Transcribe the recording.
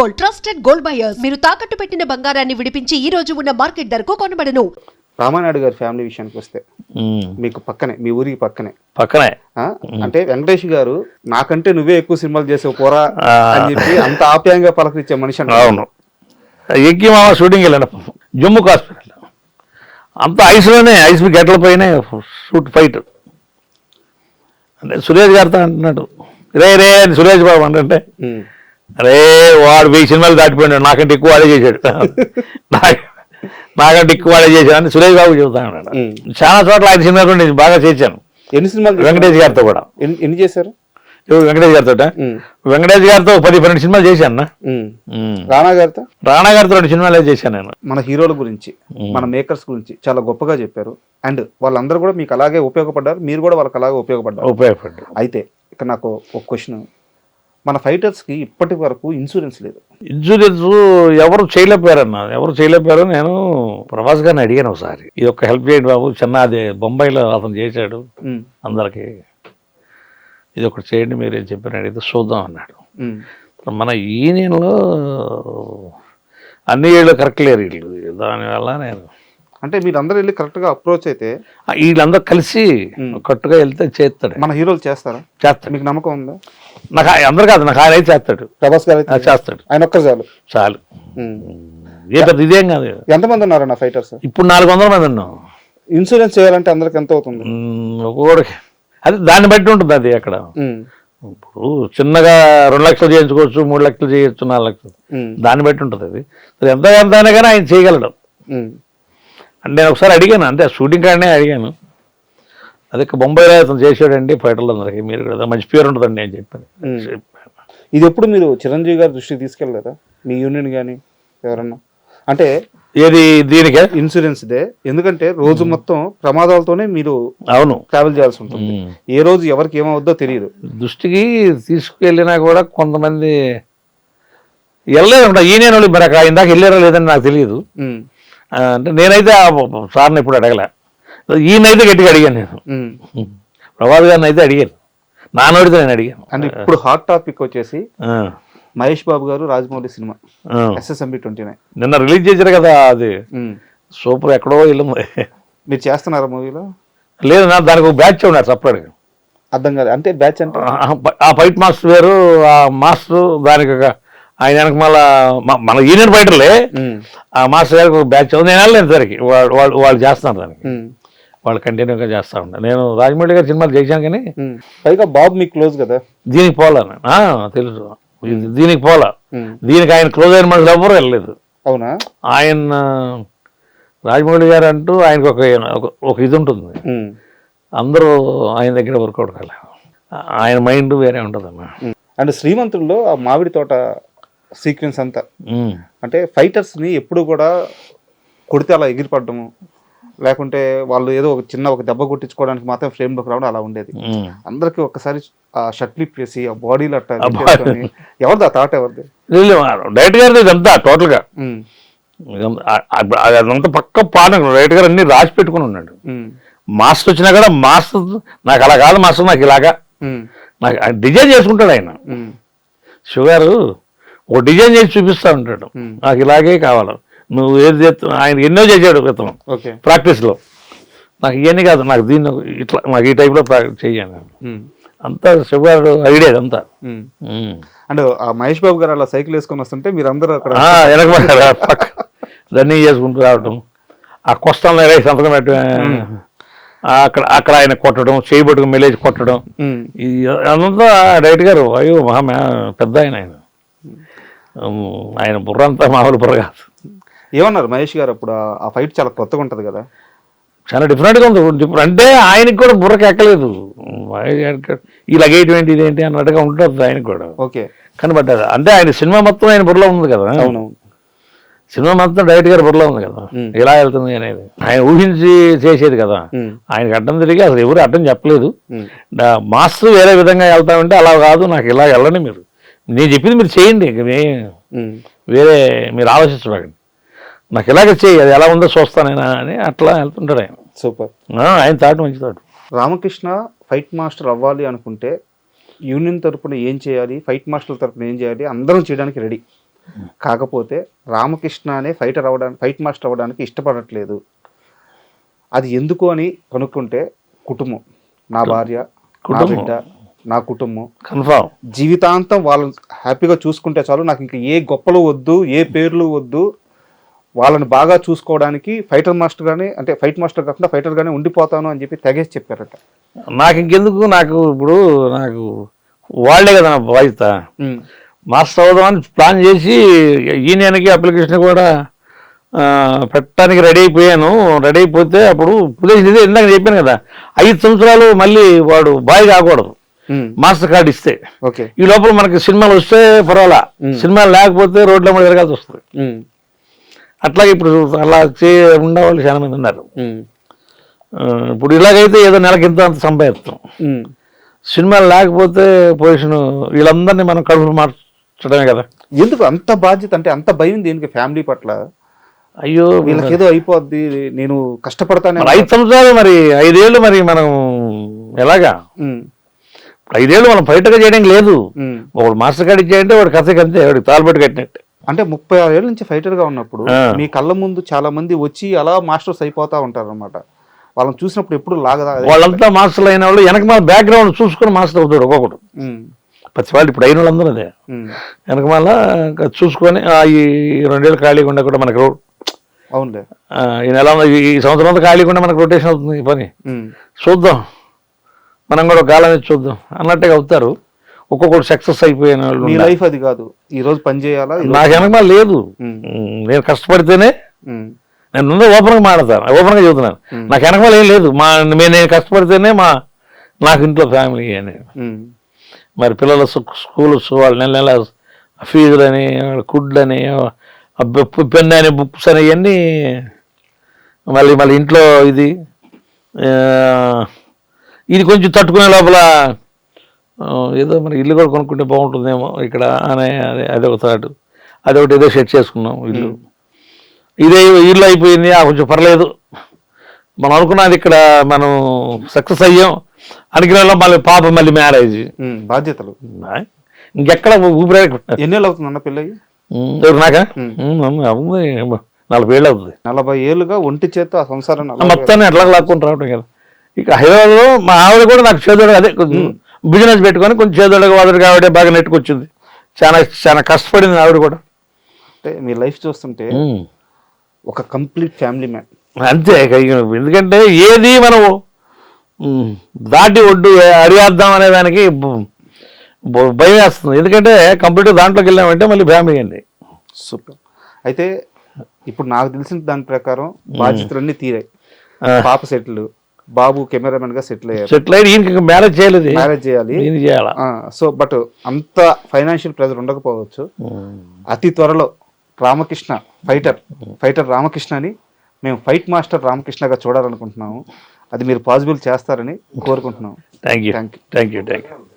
Gold trusted gold buyers మీరు తాకట్టు పెట్టిన బంగారాన్ని విడిపించి ఈ రోజు ఉన్న మార్కెట్ ధరకు కొనబడను రామానాయుడు గారి ఫ్యామిలీ విషయానికి వస్తే. మీకు పక్కనే మీ ఊరికి పక్కనే పక్కనే? అంటే వెంకటేష్ గారు నాకంటే నువ్వే ఎక్కువ సినిమాలు చేసావు పోరా. అని చెప్పి అంత ఆప్యాయంగా పలకరించే మనిషి. అవును ఎక్కి మామ షూటింగ్ వెళ్ళాను జమ్మూ కాశ్మీర్ అంత ఐస్లోనే ఐస్ గట్ల పైన షూట్ ఫైట్ అంటే సురేష్ గారితో అంటున్నాడు రే రే అని సురేష్ బాబు అంటే. అరే వాడు వెయ్యి సినిమాలు దాటిపోయినాడు నాకంటే ఎక్కువ వాడే చేశాడు. నాకు- నాకంటే ఎక్కువ వాడే చేశాడు అని సురేష్ బాబు చెబుతా ఉన్నాడు. చాలా చోట్ల ఆయన సినిమా కూడా నేను బాగా చేశాను. ఎన్ని సినిమాలు? వెంకటేష్ గారితో కూడా. ఎన్ని చేశారు? వెంకటేష్ గారితో. వెంకటేష్ గారితో పది పన్నెండు సినిమాలు చేశాను. రానా గారితో? రాణా గారితో రెండు సినిమాలే చేశాను నేను. మన హీరోల గురించి మన మేకర్స్ గురించి చాలా గొప్పగా చెప్పారు. అండ్ వాళ్ళందరూ కూడా మీకు అలాగే ఉపయోగపడ్డారు మీరు కూడా వాళ్ళకి అలాగే ఉపయోగపడ్డారు. ఉపయోగపడ్డాడు అయితే ఇక్కడ నాకు ఒక క్వశ్చన్ మన ఫైటర్స్కి ఇప్పటి వరకు ఇన్సూరెన్స్ లేదు. ఇన్సూరెన్స్ ఎవరు చేయలేకపోయారన్న. ఎవరు చేయలేకపోయారు నేను ప్రభాస్ గారిని అడిగాను ఒకసారి. ఇది ఒక హెల్ప్ చేయండి బాబు. చిన్న అది బొంబాయిలో అతను చేశాడు. అందరికి ఇది ఒకటి చేయండి మీరు ఏం చెప్పారు అడిగితే చూద్దాం అన్నాడు. మన యూనియన్లో అన్ని ఏళ్ళు కరెక్ట్ లేరు వీళ్ళు. దానివల్ల నేను అంటే మీరు అందరూ వెళ్ళి కరెక్ట్గా అప్రోచ్ అయితే వీళ్ళందరూ కలిసి ఉమ్. కట్టుగా వెళ్తే చేస్తాడు. మన హీరోలు చేస్తారా? చేస్తాడు. మీకు నమ్మకం ఉందా? నాకు అందరు కాదు నాకు ఆయన అయితే చేస్తాడు. ప్రభాస్ గారు చేస్తాడు. ఆయన ఒక్కరు చాలు. చాలు. ఉమ్. ఏ పెద్ద ఇదేం కాదు. ఎంతమంది ఉన్నారన్న ఫైటర్స్? ఇప్పుడు నాలుగు వందల మంది ఉన్నాం. ఇన్సూరెన్స్ చేయాలంటే అందరికి ఎంత అవుతుంది? అది దాన్ని బట్టి ఉంటుంది అది అక్కడ. ఇప్పుడు చిన్నగా రెండు లక్షలు చేయించుకోవచ్చు మూడు లక్షలు చేయొచ్చు నాలుగు లక్షలు. దాన్ని బట్టి ఉంటుంది అది. ఎంత ఎంత అయినా కానీ ఆయన చేయగలడు. నేను ఒకసారి అడిగాను అంటే షూటింగ్ కాడనే అడిగాను. అదే బొంబాయిలో అతను చేసాడండి ఫైటర్లు అందరికి మీరు కూడా మంచి పేరు ఉంటుందండి అని చెప్పాను. ఇది ఎప్పుడు మీరు చిరంజీవి గారి దృష్టికి తీసుకెళ్ళలేదా మీ యూనియన్ కానీ ఎవరన్నా? అంటే ఏది దీనికే? ఇన్సూరెన్స్ దే ఎందుకంటే రోజు మొత్తం ప్రమాదాలతోనే మీరు అవును. ట్రావెల్ చేయాల్సి ఉంటుంది. ఏ రోజు ఎవరికి ఏమవుద్దో తెలియదు. దృష్టికి తీసుకువెళ్ళినా కూడా కొంతమంది వెళ్ళలేదు ఉంటా ఈయన వాళ్ళు మరి ఇందాక వెళ్ళారో లేదని నాకు తెలియదు. అంటే నేనైతే సార్ని ఇప్పుడు అడగలే. ఈయనైతే గట్టిగా అడిగాను నేను. ప్రభాత్ గారిని అయితే అడిగాను. నాన్నోడితో నేను అడిగాను. అండ్ ఇప్పుడు హాట్ టాపిక్ వచ్చేసి మహేష్ బాబు గారు Rajamouli cinema. SSMB twenty nine. నిన్న రిలీజ్ చేశారు కదా అది. సూపర్ ఎక్కడో వెళ్ళింది మీరు. చేస్తున్నారా మూవీలో? లేదు నా దానికి ఒక బ్యాచ్ ఉన్నారు సపరేట్గా. అర్థం కాదు అంటే బ్యాచ్ అంటే? ఆ ఫైట్ మాస్టర్ వేరు ఆ మాస్టర్ దానికి ఒక ఆయన వెనక మళ్ళా మన యూనియన్ ఫైటర్లే. ఆ మాస్టర్ గారికి ఒక బ్యాచ్ ఉంది నేను వెళ్ళలేదు సరికి వాళ్ళు వాళ్ళు వాళ్ళు చేస్తున్నారు దానికి. వాళ్ళు కంటిన్యూగా చేస్తా ఉంటారు నేను రాజమౌళి గారి సినిమాలు చేశాను కానీ. పైగా బాబు మీకు క్లోజ్ కదా. దీనికి పోలా నేను. ఆ, తెలుసు. దీనికి పోలా. దీనికి ఆయన క్లోజ్ అయిన మనుషులు ఎవరు వెళ్ళలేదు. అవునా? ఆయన రాజమౌళి గారు అంటూ ఆయనకు ఒక ఒక- ఇది ఉంటుంది. అందరూ ఆయన దగ్గర వర్కౌట్ కాలే. ఆయన మైండ్ వేరే ఉంటుందమ్మా. అండ్ శ్రీమంతుల్లో ఆ మామిడి తోట సీక్వెన్స్ అంతా. అంటే ఫైటర్స్ని ఎప్పుడు కూడా కొడితే అలా ఎగిరిపడము లేకుంటే వాళ్ళు ఏదో ఒక చిన్న ఒక దెబ్బ కొట్టించుకోవడానికి మాత్రం ఫ్రేమ్లోకి రావడం అలా ఉండేది. అందరికి ఒక్కసారి ఆ షర్ట్ లిప్ వేసి ఆ బాడీలో అట్ట ఎవరిది ఆ థాట్ ఎవరిది డైరెక్ట్ గారిది ఇదంతా ఆ- ఆ- అదంతా పక్క పాఠం డైరెక్ట్ గారు అన్ని రాసి పెట్టుకుని ఉన్నాడు. మాస్టర్ వచ్చినా కూడా మాస్టర్ నాకు అలా కాదు మాస్టర్ నాకు ఇలాగా. నాకు డిజైన్ చేసుకుంటాడు ఆయన. షుగర్ ఓ డిజైన్ చేసి చూపిస్తా ఉంటాడు. ఉమ్. నాకు ఇలాగే కావాలి. నువ్వు ఏది చేస్తావు ఆయన ఎన్నో చేశాడు క్రితం. ప్రాక్టీస్లో. నాకు ఇవన్నీ కాదు నాకు దీన్ని ఇట్లా నాకు ఈ టైప్లో ప్రాక్టీస్ చెయ్యాను ఉమ్. అంతా షుగర్ ఐడియా అంతా ఉమ్. అండ్ ఆ మహేష్ బాబు గారు అలా సైకిల్ వేసుకొని వస్తుంటే మీరు అందరూ అక్కడ రన్నింగ్ చేసుకుంటూ రావటం. ఆ కొస్తాను రైస్ సంతకం పెట్ట అక్కడ అక్కడ ఆయన కొట్టడం చేయి పట్టుకుని మెలేజ్ కొట్టడం. అదంతా డైరెక్ట్ గారు అయ్యో మహా పెద్ద ఆయన ఆయన. ఆయన బుర్ర అంతా మామూలు బుర్ర కాదు. ఏమన్నారు మహేష్ గారు అప్పుడు? ఆ- ఫైట్ చాలా కొత్తగా ఉంటది కదా. చాలా డిఫరెంట్గా ఉంది. డిఫరెంట్ అంటే ఆయనకి కూడా బుర్రకి ఎక్కలేదు మహేష్ గారికి ఈ లగేజ్ ఏంటి ఇదేంటి అన్నట్టుగా ఉంటుంది ఆయనకు కూడా. ఓకే. కనబడ్డది అంటే ఆయన సినిమా మొత్తం ఆయన బుర్రలో ఉంది కదా. సినిమా మొత్తం డైరెక్ట్ గారి బుర్రలో ఉంది కదా. ఎలా వెళ్తుంది అనేది. ఆయన ఊహించి చేసేది కదా. ఆయనకి అడ్డం తిరిగి అసలు ఎవరు అడ్డం చెప్పలేదు. మాస్టర్ వేరే విధంగా వెళ్తామంటే అలా కాదు నాకు ఇలా వెళ్ళండి మీరు. నేను చెప్పింది మీరు చేయండి. వేరే మీరు ఆలోచించకండి నాకు ఇలాగే చేయి అది ఎలా ఉందో చూస్తానైనా అని అట్లా వెళ్తుంటాడు ఆయన. సూపర్. ఆయన తాటు మంచి తాటు. రామకృష్ణ ఫైట్ మాస్టర్ అవ్వాలి అనుకుంటే యూనియన్ తరపున ఏం చేయాలి ఫైట్ మాస్టర్ తరపున ఏం చేయాలి అందరం చేయడానికి రెడీ. కాకపోతే రామకృష్ణ అనే ఫైటర్ అవ్వడానికి ఫైట్ మాస్టర్ అవ్వడానికి ఇష్టపడట్లేదు. అది ఎందుకు అని కనుక్కుంటే కుటుంబం. నా భార్య నా కుటుంబం. బిడ్డ నా కుటుంబం. కన్ఫామ్ జీవితాంతం వాళ్ళని హ్యాపీగా చూసుకుంటే చాలు. నాకు ఇంకా ఏ గొప్పలు వద్దు ఏ పేర్లు వద్దు. వాళ్ళని బాగా చూసుకోవడానికి ఫైటర్ మాస్టర్ గానే అంటే ఫైట్ మాస్టర్ కాకుండా ఫైటర్ గానే ఉండిపోతాను అని చెప్పి తెగేసి చెప్పారట. నాకు ఇంకెందుకు? నాకు ఇప్పుడు నాకు వాళ్ళే కదా నా బాధ్యత. మాస్టర్ అవుదామని ప్లాన్ చేసి యూనియన్కి అప్లికేషన్ కూడా పెట్టడానికి రెడీ అయిపోయాను. రెడీ అయిపోతే అప్పుడు ఉద్దేశం ఇదే ఇందాక చెప్పాను కదా. ఐదు సంవత్సరాలు మళ్ళీ వాడు బాయ్ కాకూడదు. మాస్టర్ కార్డు ఇస్తే. ఓకే ఈ లోపల మనకి సినిమాలు వస్తే పర్వాలా. సినిమాలు లేకపోతే రోడ్ల మీద తిరగాల్సి వస్తుంది. అట్లాగే ఇప్పుడు అలా చే ఉండేవాళ్ళు చాలా మంది ఉన్నారు. ఇప్పుడు ఇలాగైతే ఏదో నెలకి ఇంత అంత సంపాదిస్తాం. సినిమాలు లేకపోతే పొజిషన్ వీళ్ళందరినీ మనం కడుపులు మార్చడమే కదా. ఎందుకు అంత బాధ్యత అంటే అంత భయం దేనికి ఫ్యామిలీ పట్ల? అయ్యో. వీళ్ళకి ఏదో అయిపోద్ది నేను కష్టపడతానే ఐదు సంవత్సరాలు మరి ఐదేళ్ళు మరి మనం ఎలాగా? ఐదేళ్ళు మనం బయటగా చేయడం లేదు. ఒకడు మాస్టర్ కార్డు ఇచ్చాయంటే వాడు కథకి అంతే వాడికి తాలుబెట్టు కట్టినట్టు అంటే ముప్పై ఆరు ఏళ్ళ నుంచి ఫైటర్గా ఉన్నప్పుడు. మీ కళ్ళ ముందు చాలా మంది వచ్చి అలా మాస్టర్స్ అయిపోతా ఉంటారు అనమాట వాళ్ళని చూసినప్పుడు ఎప్పుడు లాగదా? వాళ్ళంతా మాస్టర్లు అయిన వాళ్ళు వెనక మన బ్యాక్గ్రౌండ్ చూసుకొని మాస్టర్ అవుతాడు ఒక్కొక్కడు. ఉమ్, ప్రతి వాళ్ళు ఇప్పుడు అయిన వాళ్ళందరూ అదే. వెనక మళ్ళా చూసుకొని ఆ, ఈ రెండేళ్ళు ఖాళీగా ఉండే కూడా మనకు అవునులే. ఈ నెల ఈ సంవత్సరం అంతా ఖాళీగా ఉండే మనకు రొటేషన్ అవుతుంది ఈ పని. చూద్దాం. మనం కూడా కాలం ఇచ్చి చూద్దాం. అన్నట్టుగా అవుతారు. ఒక్కొక్కటి సక్సెస్ అయిపోయిన వాళ్ళు మీ. లైఫ్ అది కాదు. ఈ రోజు పని చేయాలా? నాకు వెనక లేదు. నేను కష్టపడితేనే నేను ముందే ఓపెన్గా మాడతాను ఓపెన్గా చెబుతున్నాను. నాకు వెనకమాల ఏం లేదు. మా నేను కష్టపడితేనే మా నాకు ఇంట్లో ఫ్యామిలీ అని. మరి పిల్లల స్కూల్ వాళ్ళు నెల నెల ఫీజులని కుడ్లని పెన్ అని బుక్స్ అని ఇవన్నీ మళ్ళీ మళ్ళీ ఇంట్లో ఇది ఇది కొంచెం తట్టుకునే లోపల ఏదో మరి ఇల్లు కూడా కొనుక్కుంటే బాగుంటుందేమో ఇక్కడ అనే అదే అదొక థాట్ అదొకటి ఏదో సెట్ చేసుకున్నాం ఇల్లు. ఇదే ఇల్లు అయిపోయింది ఆ కొంచెం పర్లేదు. మనం అనుకున్నది ఇక్కడ మనం సక్సెస్ అయ్యాం. అనుకునే వాళ్ళం మళ్ళీ పాప మళ్ళీ మ్యారేజ్ బాధ్యతలు. ఇంకెక్కడ ఊపిరి ఎన్నేళ్ళు అవుతుంది అన్న పిల్లయి ఎవరు నాకా. నలభై ఏళ్ళు అవుతుంది. నలభై ఏళ్ళుగా ఒంటి చేత ఆ సంసారాన్ని అలా- మొత్తాన్ని ఎట్లా లాక్కొని రావటం కదా. ఇక హైదరాబాద్లో మా ఆవిడ కూడా నాకు చేదోడు అదే కొంచెం బిజినెస్ పెట్టుకొని కొంచెం చేదోడుగా వాదుడుగా ఆవిడే బాగా నెట్టుకొచ్చింది. చాలా చాలా కష్టపడింది ఆవిడ కూడా. అంటే మీ లైఫ్ చూస్తుంటే. ఒక కంప్లీట్ ఫ్యామిలీ మ్యాన్. అంతే ఎందుకంటే ఏది మనం దాటి ఒడ్డు అడిగేద్దాం అనే దానికి భయం వేస్తుంది. ఎందుకంటే కంప్లీట్ దాంట్లోకి వెళ్ళామంటే మళ్ళీ ఫ్యామిలీ అండి. సూపర్. అయితే ఇప్పుడు నాకు తెలిసిన దాని ప్రకారం బాధ్యతలన్నీ తీరాయి. పాప సెటిల్ బాబు కెమెరామెన్గా సెటిల్ అయ్యారు. సెటిల్ అయ్యి ఈయనకి మ్యారేజ్ చేయలేదు. మ్యారేజ్ చేయాలి. చేయాలా. సో బట్ అంత ఫైనాన్షియల్ ప్రెజర్ ఉండకపోవచ్చు. అతి త్వరలో రామకృష్ణ ఫైటర్ ఫైటర్ రామకృష్ణ అని మేము ఫైట్ మాస్టర్ రామకృష్ణగా చూడాలనుకుంటున్నాము. అది మీరు పాసిబుల్ చేస్తారని కోరుకుంటున్నాము. Thank you. Thank you thank you